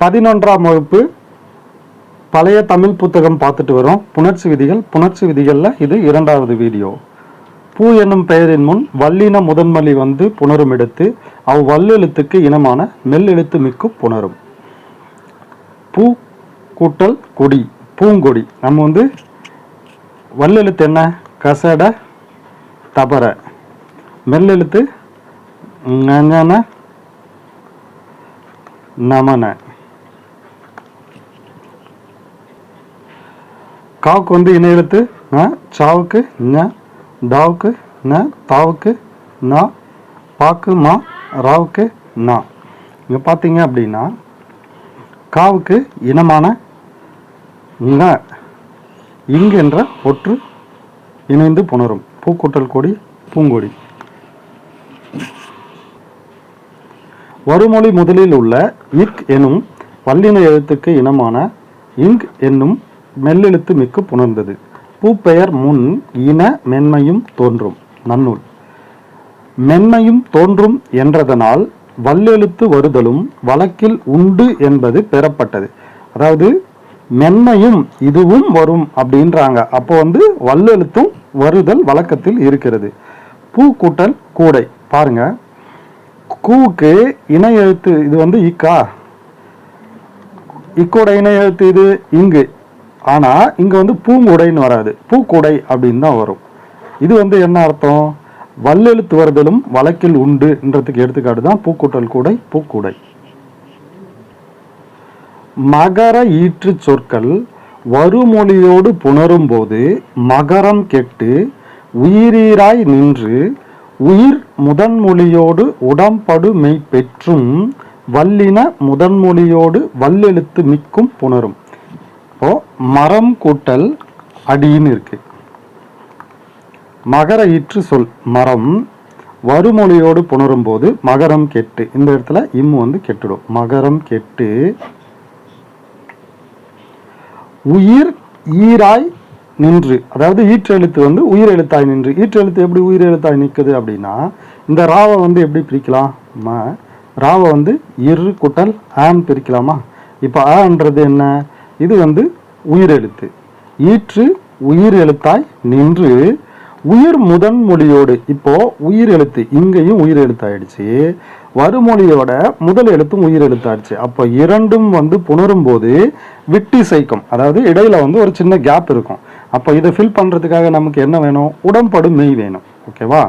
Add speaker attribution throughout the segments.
Speaker 1: பதினொன்றாம் வகுப்பு பழைய தமிழ் புத்தகம் பார்த்துட்டு வரோம். புணர்ச்சி விதிகள் புணர்ச்சி விதிகளில் இது இரண்டாவது வீடியோ. பூ என்னும் பெயரின் முன் வல்லின முதன்மொழி வந்து புணரும் எடுத்து அவ் வல்லெழுத்துக்கு இனமான மெல்லெழுத்து மிக்கு புணரும். பூ கூட்டல் கொடி பூங்கொடி. நம்ம வந்து வல்லெழுத்து என்ன? கசட தபர. மெல்லெழுத்து நமன. காவுக்கு வந்து இணை எழுத்து ந சாவுக்கு ஞ தாவுக்கு ந தாவுக்கு நா பாக்கு மா ராவுக்கு நா. இங்கே பார்த்தீங்க அப்படின்னா காவுக்கு இனமான ங இங்கென்ற என்ற ஒற்று இணைந்து புணரும். பூக்கூட்டல் கொடி பூங்கொடி. வருமொழி முதலில் உள்ள இக் எனும் பல்லின எழுத்துக்கு இனமான இங் என்னும் மெல்லெழுத்து மிக்கு புணர்ந்தது. பூப்பெயர் முன் இன மென்மையும் தோன்றும். நன்னூல். மென்மையும் தோன்றும் என்றதனால் வல்லெழுத்து வருதலும் வழக்கில் உண்டு என்பது பெறப்பட்டது. அதாவது மென்மையும் இதுவும் வரும் அப்படின்றாங்க. அப்போ வந்து வல்லெழுத்தும் வருதல் வழக்கத்தில் இருக்கிறது. பூ கூட்டல் கூடை. பாருங்க. கூவுக்கு இணை எழுத்து இது வந்து இக்கா. இக்கோட இணை எழுத்து இது இங்கு. ஆனால் இங்கே வந்து பூங்குடைன்னு வராது. பூக்குடை அப்படின்னு தான் வரும். இது வந்து என்ன அர்த்தம்? வல்லெழுத்து வருதலும் வழக்கில் உண்டுன்றதுக்கு எடுத்துக்காட்டு தான் பூக்கூட்டல் கூடை பூக்குடை. மகர ஈற்று சொற்கள் வருமொழியோடு புணரும் போது மகரம் கெட்டு உயிரீராய் நின்று உயிர் முதன்மொழியோடு உடம்படுமை பெற்றும் வல்லின முதன்மொழியோடு வல்லெழுத்து மிக்கும் புணரும். இப்போ மரம் கூட்டல் அடின்னு இருக்கு. மகர ஈற்று சொல் மரம் வறுமொழியோடு புணரும் போது மகரம் கெட்டு இந்த இடத்துல இம்மு வந்து கெட்டுடும். மகரம் கெட்டு. உயிர் ஈராய் நின்று அதாவது ஈற்றெழுத்து வந்து உயிர் எழுத்தாய் நின்று. ஈற்றெழுத்து எப்படி உயிர் எழுத்தாய் நிற்குது அப்படின்னா இந்த ராவை வந்து எப்படி பிரிக்கலாம்? ராவை வந்து இரு குட்டல் ஆம் பிரிக்கலாமா? இப்போ ஆன்றது என்ன? இது வந்து உயிரெழுத்து. ஈற்று உயிர் எழுத்தாய் நின்று உயிர் முதன் மொழியோடு. இப்போ உயிர் எழுத்து இங்கேயும் உயிர் எழுத்தாயிடுச்சு வருமொழியோட முதல் எழுத்தும் உயிர் எழுத்தாயிடுச்சு அப்போ இரண்டும் வந்து புணரும் போது விட்டி சைக்கும் அதாவது இடையில வந்து ஒரு சின்ன கேப் இருக்கும். அப்போ இதை ஃபில் பண்றதுக்காக நமக்கு என்ன வேணும்? உடம்படு மெய் வேணும். ஓகேவா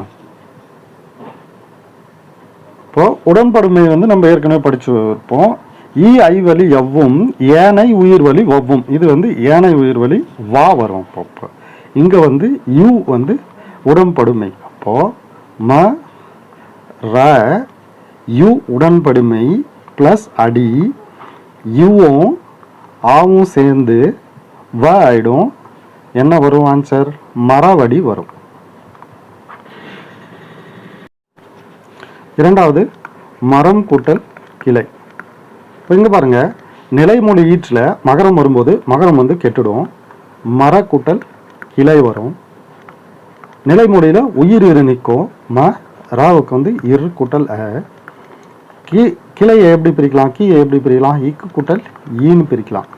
Speaker 1: இப்போ உடன்படுமை வந்து நம்ம ஏற்கனவே படிச்சு இருப்போம் ஈ ஐ வலி எவ்வும் ஏனை உயிர்வலி ஒவ்வும் இது வந்து ஏனை உயிர் வழி வா வரும் அப்போ இங்கே வந்து யூ வந்து உடன்படுமை. அப்போது ம ர யு உடன்படுமை ப்ளஸ் அடி. யுவும் ஆவும் சேர்ந்து வ ஆயிடும். என்ன வரும் ஆன்சர்? மரவடி வரும். இரண்டாவது மரம் கூட்டல் கிளை. இப்போ இங்கே பாருங்க நிலைமொழி ஈற்றில் மகரம் வரும்போது மகரம் வந்து கெட்டுடும். மர கூட்டல் கிளை வரும். நிலைமொழியில் உயிர் இரு நிற்கும். ம ராவுக்கு வந்து இரு கூட்டல் அ. கி கிளையை எப்படி பிரிக்கலாம்? கீயை எப்படி பிரிக்கலாம்? இக்கு கூட்டல் ஈன்னு பிரிக்கலாம்.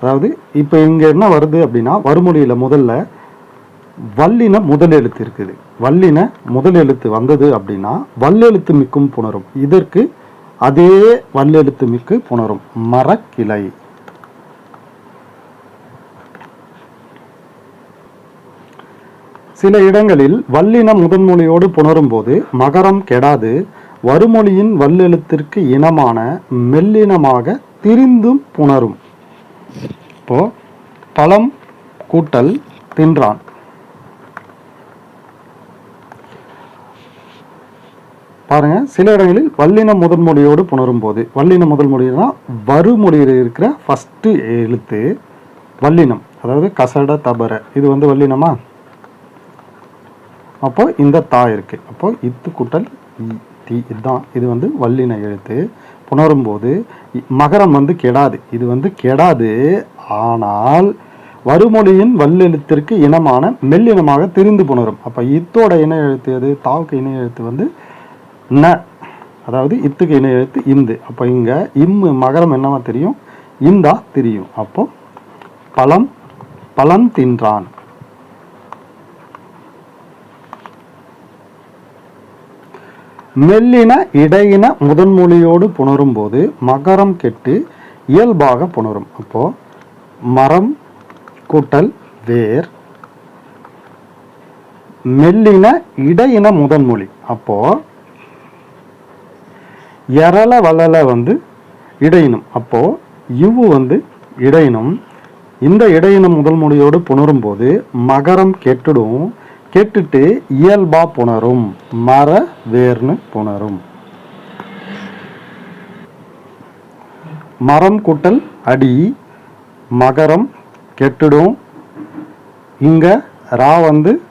Speaker 1: அதாவது இப்போ இங்கே என்ன வருது அப்படின்னா வறுமொழியில் முதல்ல வல்லின முதல் எழுத்து இருக்குது. வல்லின முதல் எழுத்து வந்தது அப்படின்னா வல்லெழுத்து மிக்கும் புணரும். இதற்கு அதே வல்லெழுத்து மிக்கு புணரும். மரக்கிளை. சில இடங்களில் வல்லின முதன்மொழியோடு புணரும் போது மகரம் கெடாது வருமொழியின் வல்லெழுத்திற்கு இனமான மெல்லினமாக திரிந்தும் புணரும். இப்போ பழம் கூட்டல் தின்றான். பாருங்கள் சில இடங்களில் வல்லின முதன்மொழியோடு புணரும் போது வல்லின முதன்மொழினா வறுமொழியில் இருக்கிற ஃபஸ்ட்டு எழுத்து வல்லினம். அதாவது கசட தபர. இது வந்து வல்லினமா? அப்போ இந்த தா இருக்கு. அப்போ இத்து குட்டல் தி இதுதான் இது வந்து வல்லின எழுத்து. புணரும் போது மகரம் வந்து கெடாது. இது வந்து கெடாது. ஆனால் வருமொழியின் வல்லெழுத்திற்கு இனமான மெல்லினமாக திரிந்து புணரும். அப்போ இத்தோட இன எழுத்து எது? தாவுக்கு இன எழுத்து வந்து ந அதாவது இத்துக்கு இணை எழுத்து இந்து. அப்போ இங்கே இம்மு மகரம் என்னவா தெரியும்? இந்தா தெரியும். அப்போ பழம் பழம் தின்றான். மெல்லின இடையின முதன்மொழியோடு புணரும் போது மகரம் கெட்டு இயல்பாக புணரும். அப்போ மரம் கூட்டல் வேர். மெல்லின இடையின முதன்மொழி. அப்போ எரள வளல வந்து இடையினம். அப்போ இவ்வு வந்து இடையினம். இந்த இடையினம் முதல் மொழியோடு புணரும் போது மகரம் கெட்டுடும். கெட்டுட்டு இயல்பா புணரும். மர வேர்னு புணரும். மரம் கூட்டல் அடி மகரம் கெட்டுடும். இங்க ரா வந்து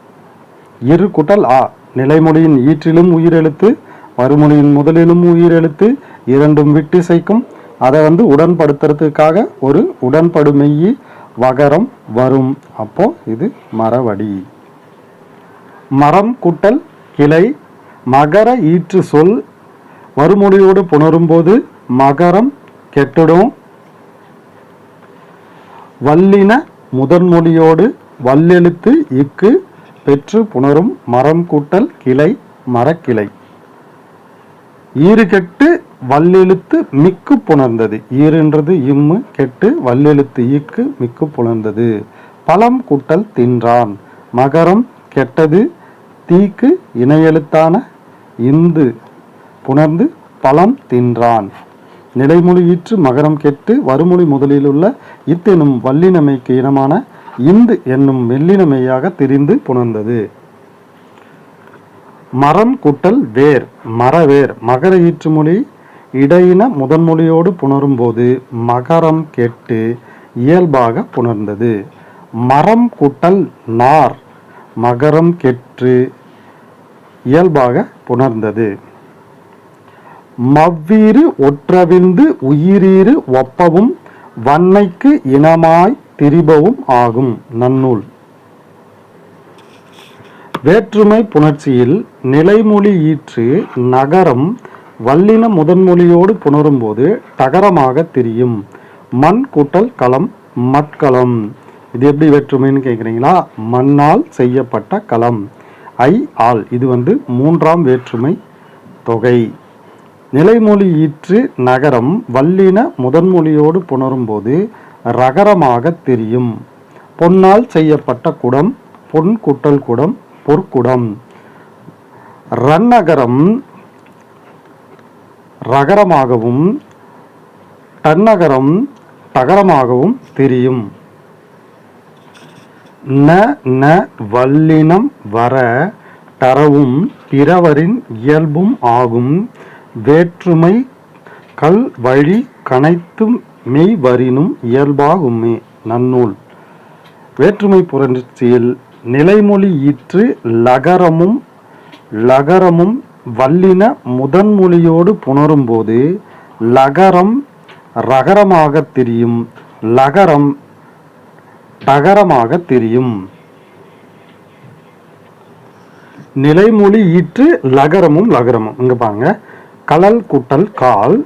Speaker 1: இரு குட்டல் ஆ. நிலைமொழியின் ஈற்றிலும் உயிரெழுத்து மறுமொழியின் முதலிலும் உயிரெழுத்து இரண்டும் விட்டிசைக்கும் அதை வந்து உடன்படுத்துறதுக்காக ஒரு உடன்படுமெய்யி வகரம் வரும். அப்போ இது மரவடி. மரம் குட்டல் கிளை மகர ஈற்று சொல். மறுமொழியோடு புணரும்போது மகரம் கெட்டுடும் வல்லின முதன்மொழியோடு வல்லெழுத்து இக்கு பெற்று புணரும் மரம் கூட்டல் கிளை மரக்கிளை. ஈறு கெட்டு வல்லெழுத்து மிக்கு புணர்ந்தது. ஈறுன்றது இம்மு கெட்டு வல்லெழுத்து ஈக்கு மிக்கு புணர்ந்தது. பழம் குட்டல் தின்றான். மகரம் கெட்டது தீக்கு இணையெழுத்தான இந்து புணர்ந்து பழம் தின்றான். நிலைமொழி ஈற்று மகரம் கெட்டு வருமொழி முதலிலுள்ள இத்தெனும் வல்லினமைக்கு இனமான இந்து என்னும் மெல்லினமையாக திரிந்து புணர்ந்தது. மரம் குட்டல் வேர் மரவேர் மகர ஈற்றுமொழி இடையின முதன்மொழியோடு புணரும் போது மகரம் கெட்டு இயல்பாக புணர்ந்தது. மரம் குட்டல் நார் மகரம் கெற்று இயல்பாக புணர்ந்தது. மவ்வீறு ஒற்றவிந்து உயிரீறு ஒப்பவும் வன்மைக்கு இனமாய் திரிபவும் ஆகும் நன்னூல். வேற்றுமை புணர்ச்சியில் நிலைமொழி ஈற்று நகரம் வல்லின முதன்மொழியோடு புணரும்போது தகரமாக தெரியும். மண் கூட்டல் களம் மட்களம். இது எப்படி வேற்றுமைன்னு கேட்குறீங்களா மண்ணால் செய்யப்பட்ட களம். ஐ ஆல் இது வந்து மூன்றாம் வேற்றுமை தொகை. நிலைமொழி ஈற்று நகரம் வல்லின முதன்மொழியோடு புணரும்போது ரகரமாக தெரியும். பொன்னால் செய்யப்பட்ட குடம் பொன் குட்டல் குடம் பொற்குடம். ரன்னகரம் ரகரமாகவும் தன்னகரம் தகரமாகவும் தெரியும். ந ந வல்லினம் வர தரவும் பிறவரின் இயல்பும் ஆகும். வேற்றுமை கல் வழி கனைத்தும் மெய்வரினும் இயல்பாகுமே. நன்னூல். வேற்றுமை புரட்சியில் நிலைமொழி ஈற்று லகரமும் லகரமும் வல்லின முதன்மொழியோடு புணரும்போது லகரம் ரகரமாக தெரியும் லகரம் டகரமாக தெரியும். நிலைமொழி ஈற்று லகரமும் லகரமும். இங்க பாருங்க. கலல் குட்டல் கால்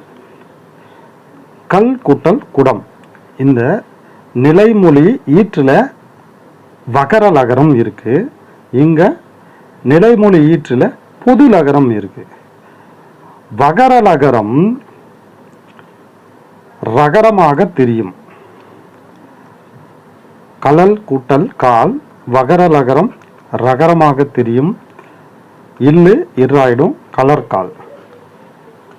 Speaker 1: கல் குட்டல் குடம். இந்த நிலைமொழி ஈற்றுல வகர லகரம் இருக்கு. இங்கே நிலைமொழி ஈற்றுல புது லகரம் இருக்கு. வகர லகரம் ரகரமாக தெரியும். கலல் கூட்டல் கால் வகர லகரம் ரகரமாக தெரியும். இல்லு இராயிடும் கலர்கால்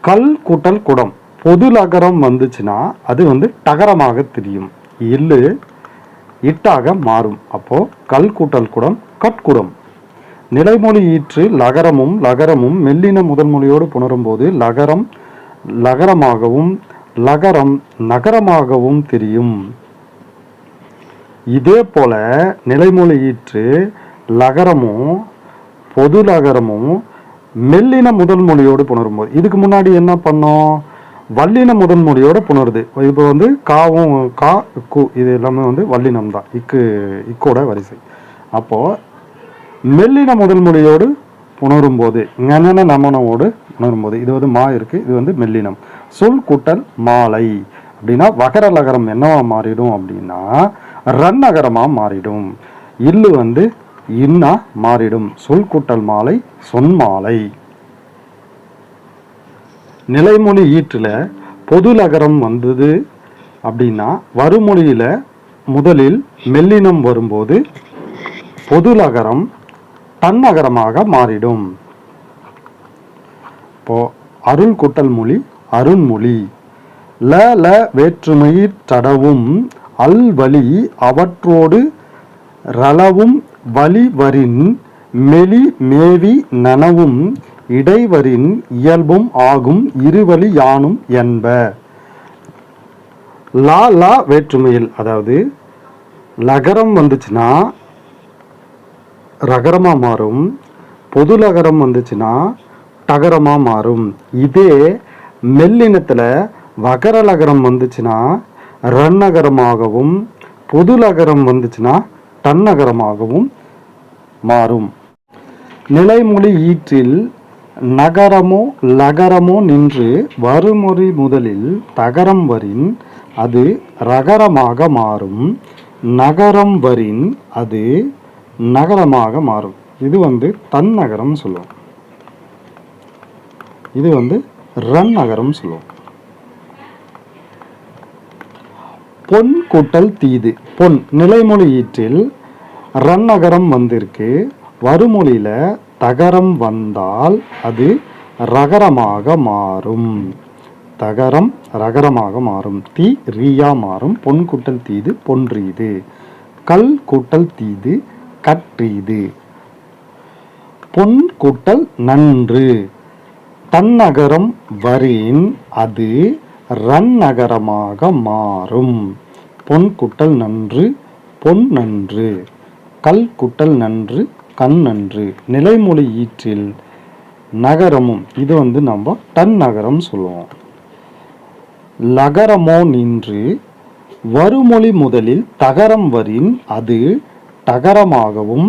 Speaker 1: கல் கூட்டல் குடம். பொது லகரம் வந்துச்சுன்னா அது வந்து டகரமாக தெரியும். இல்லு இட்டாக மாறும். அப்போ கல் கூட்டல் குடம் கட்குடம் நிலைமொழி ஈற்று லகரமும் லகரமும் மெல்லின முதன்மொழியோடு புணரும்போது லகரம் லகரமாகவும் லகரம் நகரமாகவும் தெரியும். இதே போல நிலைமொழி ஈற்று லகரமும் பொது லகரமும் மெல்லின முதல் மொழியோடு புணரும்போது இதுக்கு முன்னாடி என்ன பண்ணோம்? வல்லின முதன்மொழியோட புணருது. இப்போ வந்து காவும் கா கு இது எல்லாமே வந்து வல்லினம் தான். இக்கு இக்கோட வரிசை. அப்போ மெல்லின முதன்மொழியோடு உணரும் போது ஞன நமனோடு உணரும் போது இது வந்து மா இருக்கு இது வந்து மெல்லினம். சொல் கூட்டல் மாலை. அப்படின்னா வகர நகரம் என்னவா மாறிடும் அப்படின்னா ரன் நகரமா மாறிடும். இல்லு வந்து இன்னா மாறிடும். சொல் கூட்டல் மாலை சொன்மாலை. நிலைமொழி ஈற்றுல பொது லகரம் வந்தது அப்படின்னா வருமொழியில முதலில் மெல்லினம் வரும்போது பொது லகரம் தன்னகரமாக மாறிடும். இப்போ அருள் குட்டல் மொழி அருண்மொழி. ல ல வேற்றுமையிற் தடவும் அல் வலி அவற்றோடு ரளவும் வழிவரின் மெலி மேவி நனவும் இடைவரின் இயல்பும் ஆகும் இருவழி யானும் என்ப. லா லா வேற்றுமையில் அதாவது லகரம் வந்துச்சுன்னா ரகரமாக மாறும் பொது லகரம் வந்துச்சுன்னா டகரமாக மாறும். இதே மெல்லினத்தில் வகர லகரம் வந்துச்சுன்னா ரன்னகரமாகவும் பொது லகரம் வந்துச்சுன்னா டன்னகரமாகவும் மாறும். நிலைமொழி ஈற்றில் நகரமோ லகரமோ நின்று வருமொழி முதலில் தகரம் வரின் அது ரகரமாக மாறும். நகரம் வரின் அது நகரமாக மாறும். இது வந்து தன் நகரம் சொல்லுவோம். இது வந்து ரன் நகரம் சொல்லுவோம். பொன் கூட்டல் தீது. பொன் நிலைமொழி ஈற்றில் ரன் நகரம் வந்திருக்கு. வருமொழியில தகரம் வந்தால் அது ரகரமாக மாறும். தகரம் ரகரமாக மாறும். தீ ரீயா மாறும். பொன் கூட்டல் தீது பொன்றீது கல் கூட்டல் தீது கற்றீது பொன் கூட்டல் நன்று. தன்னகரம் வரின் அது ரன் நகரமாக மாறும். பொன் குட்டல் நன்று பொன் நன்று. கல் குட்டல் நன்று கண் நிலைமொழி ஈற்றில் நகரமும் இது வந்து நம்ம டன் நகரம் சொல்லுவோம். லகரமோ நின்று வருமொழி முதலில் தகரம் வரின் அது டகரமாகவும்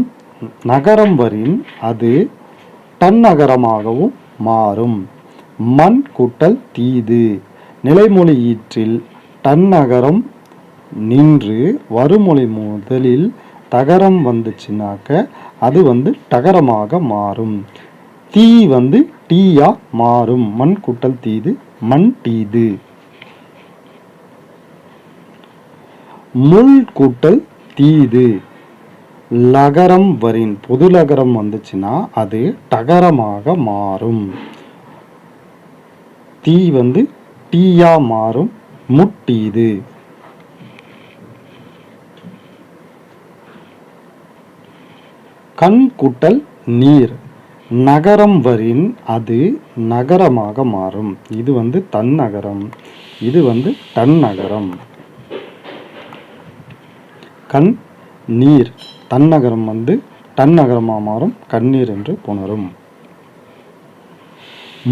Speaker 1: நகரம் வரின் அது தன்னகரமாகவும் மாறும். மண் கூட்டல் தீது நிலைமொழி ஈற்றில் தன்னகரம் நின்று வருமொழி முதலில் தகரம் வந்துச்சுனாக்க அது வந்து டகரமாக மாறும். தீ வந்து டீயா மாறும். மண் கூட்டல் தீது மண் டீது. முள் கூட்டல் தீது. லகரம் வரின் பொது லகரம் வந்துச்சுன்னா அது டகரமாக மாறும். தீ வந்து டீயா மாறும். முட்டீது கண் கூட்டல் நீர். நகரம் வரின் அது நகரமாக மாறும். இது வந்து தன்னகரம். இது வந்து தன்னகரம். கண் நீர். தன்னகரம் வந்து தன்னகரமாக மாறும். கண்ணீர் என்று புணரும்.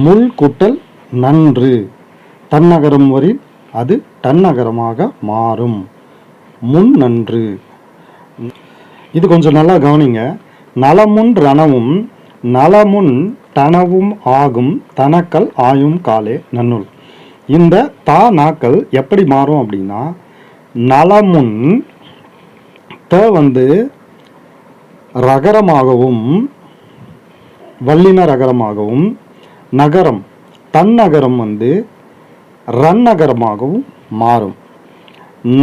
Speaker 1: முள் கூட்டல் நன்று. தன்னகரம் வரின் அது தன்னகரமாக மாறும். முன் நன்று. இது கொஞ்சம் நல்லா கவனிங்க. நலமுன் ரணவும் நலமுன் தனவும் ஆகும் தனக்கல் ஆயும் காலே நன்னூல். இந்த தா நாக்கள் எப்படி மாறும் அப்படின்னா நலமுன் த வந்து ரகரமாகவும் வல்லின ரகரமாகவும் நகரம் தன்னகரம் வந்து ரன்னகரமாகவும் மாறும்.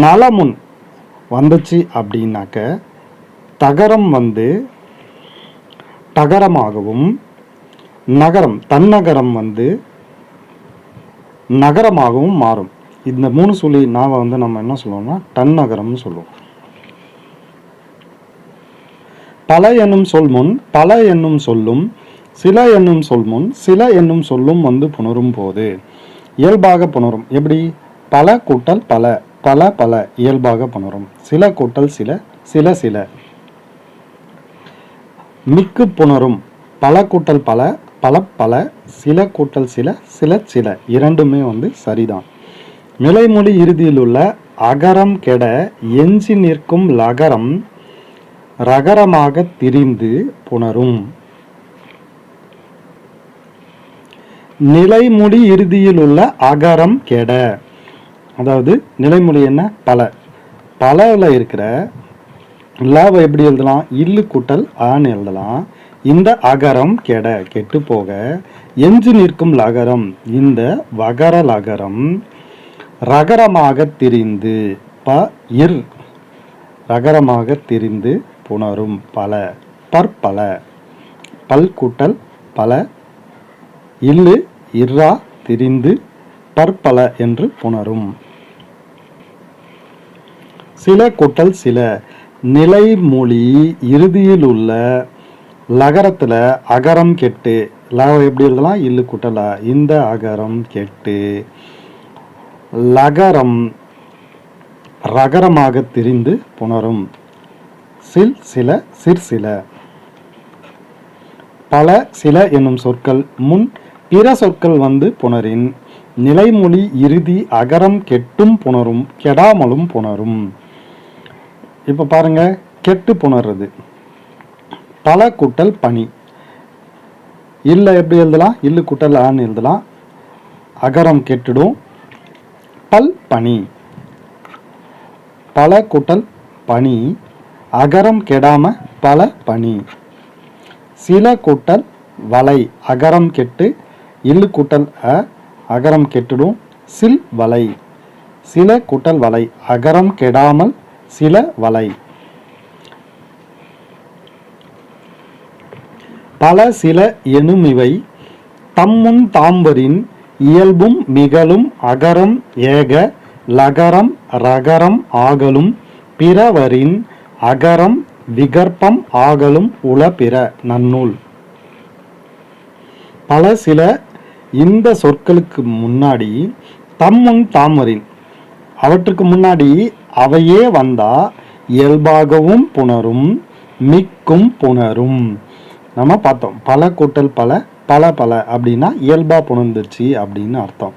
Speaker 1: நலமுன் வந்துச்சு அப்படின்னாக்க தகரம் வந்து தகரமாகவும் நகரம் தன்னகரம் வந்து நகரமாகவும் மாறும். இந்த மூணு சொல்லி நாவை வந்து நம்ம என்ன சொல்லுவோம்னா தன்னகரம்னு சொல்லுவோம். பல என்னும் சொல் முன் பல என்னும் சொல்லும் சில என்னும் சொல் முன் சில என்னும் சொல்லும் வந்து புணரும் போது இயல்பாக புணரும். எப்படி? பல கூட்டல் பல பல பல இயல்பாக புணரும். சில கூட்டல் சில சில சில. மிக்கு புணரும் பல கூட்டல் பல பல பல சில கூட்டல் சில சில சில. இரண்டுமே வந்து சரிதான். நிலைமொழி இறுதியில் உள்ள அகரம் கெட எஞ்சி நிற்கும் லகரம் ரகரமாக திரிந்து புணரும். நிலைமொழி இறுதியில் உள்ள அகரம் கெட. அதாவது நிலைமொழி என்ன? பல. பலவில் இருக்கிற லாவை எப்படி எழுதலாம்? இல்லு கூட்டல் ஆன்னு எழுதலாம். இந்த அகரம் கெட கெட்டு போக எஞ்சு நிற்கும் லகரம் இந்த வகர லகரம் ரகரமாக திரிந்து ப இர் ரகரமாக திரிந்து புணரும் பல பற்பல பல் கூட்டல் பல இல்லு இர்ரா திரிந்து பற்பல என்று புணரும். சில கூட்டல் சில நிலைமொழி இறுதியில் உள்ள லகரத்தில் அகரம் கெட்டு. ல எப்படி எழுதலாம்? இல்லு குட்டலா இந்த அகரம் கெட்டு. லகரம் ரகரமாக திரிந்து புணரும். சில் சில சிற் சில. பல சில என்னும் சொற்கள் முன் பிற சொற்கள் வந்து புணரின். நிலைமொழி இறுதி அகரம் கெட்டும் புணரும் கெடாமலும் புணரும். இப்போ பாருங்க கெட்டு புணர்றது பல கூட்டல் பனி இல்லை எப்படி எழுதலாம்? இல்லு கூட்டல் ஆன்னு எழுதலாம். அகரம் கெட்டுடும். பல் பனி பல கூட்டல் பனி அகரம் கெடாம பல பனி சில கூட்டல் வலை. அகரம் கெட்டு. இல்லு கூட்டல் அ. அகரம் கெட்டுடும். சில் வலை. சில கூட்டல் வலை. அகரம் கெடாமல் சில வலை. பல சில எனும் இவை தம்முன் தாம்பரின் இயல்பும் மிகலும் அகரம் ஏக லகரம் ரகரம் ஆகலும் பிறவரின் அகரம் விகற்பம் ஆகலும் உள பிற நன்னூல். பல சில இந்த சொற்களுக்கு முன்னாடி தம்முன் தாமரின் அவற்றுக்கு முன்னாடி அவையே வந்தா இயல்பாகவும் புணரும் மிக்கும் புணரும். நம்ம பார்த்தோம் பல கூட்டல் பல பல பல அப்படின்னா இயல்பாக புணர்ந்துருச்சு அப்படின்னு அர்த்தம்.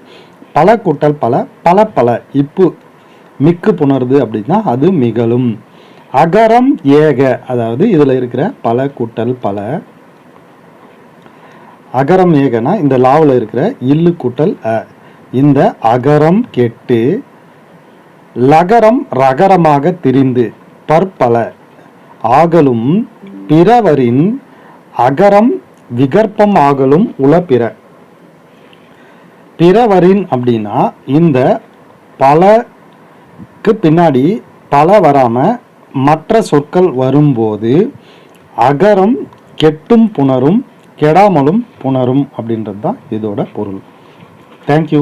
Speaker 1: பல கூட்டல் பல பல பல இப்பு மிக்கு புணருது அப்படின்னா அது மிகழும். அகரம் ஏக அதாவது இதில் இருக்கிற பல கூட்டல் பல. அகரம் ஏகனா இந்த லாவில் இருக்கிற இல்லு கூட்டல் அ. இந்த அகரம் கெட்டு லகரம் ரகரமாக திரிந்து பற்பல. ஆகலும் பிறவரின் அகரம் விகற்பம் ஆகலும் உளப்பிற. பிறவரின் அப்படின்னா இந்த பலக்கு பின்னாடி பல வராமல் மற்ற சொற்கள் வரும்போது அகரம் கெட்டும் புணரும் கெடாமலும் புணரும் அப்படின்றது தான் இதோட பொருள். தேங்க்யூ